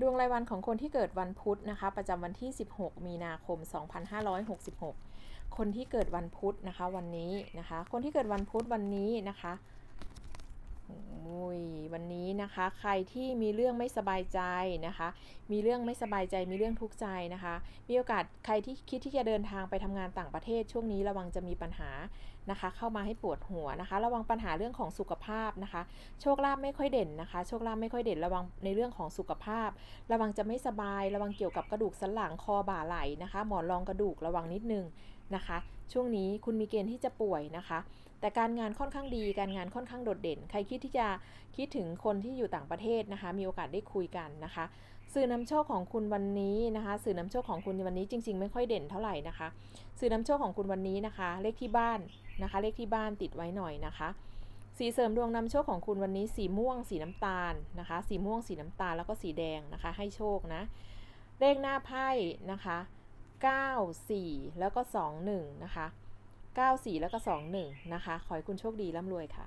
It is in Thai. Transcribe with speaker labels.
Speaker 1: ดวงรายวันของคนที่เกิดวันพุธนะคะ ประจำวันที่ 16 มีนาคม 2566 คนที่เกิดวันพุธนะคะ วันนี้นะคะ คนที่เกิดวันพุธวันนี้นะคะ วันนี้นะคะ ใครที่มีเรื่องไม่สบายใจนะคะ มีเรื่องไม่สบายใจมีเรื่องทุกข์ใจนะคะ มีโอกาสใครที่คิดที่จะเดินทางไปทำงานต่างประเทศช่วงนี้ระวังจะมีปัญหานะคะ เข้ามาให้ปวดหัวนะคะ ระวังปัญหาเรื่องของสุขภาพนะคะ โชคลาภไม่ค่อยเด่นนะคะ โชคลาภไม่ค่อยเด่นระวังในเรื่องของสุขภาพ ระวังจะไม่สบาย ระวังเกี่ยวกับกระดูกสันหลังคอบ่าไหล่นะคะ หมอนรองกระดูกระวังนิดนึงนะคะ ช่วงนี้คุณมีเกณฑ์ที่จะป่วยนะคะ แต่การงานค่อนข้างดี การงานค่อนข้างโดดเด่น ใครคิดที่จะคิดถึงคนที่อยู่ต่างประเทศนะคะ มีโอกาสได้คุยกันนะคะ สื่อนำโชคของคุณวันนี้นะคะ สื่อนำโชคของคุณวันนี้จริง ๆ ไม่ค่อยเด่นเท่าไหร่นะคะ สื่อนำโชคของคุณวันนี้นะคะ เลขที่บ้านนะคะ เลขที่บ้านติดไว้หน่อยนะคะ สีเสริมดวงนำโชคของคุณวันนี้ สีม่วง สีน้ำตาลนะคะ สีม่วง สีน้ำตาลแล้วก็สีแดงนะคะ ให้โชคนะ เลขหน้าไพ่นะคะ 9 4 แล้วก็ 2 1 นะคะ 9 4 แล้วก็ 2 1 นะคะ ขอให้คุณโชคดีร่ำรวยค่ะ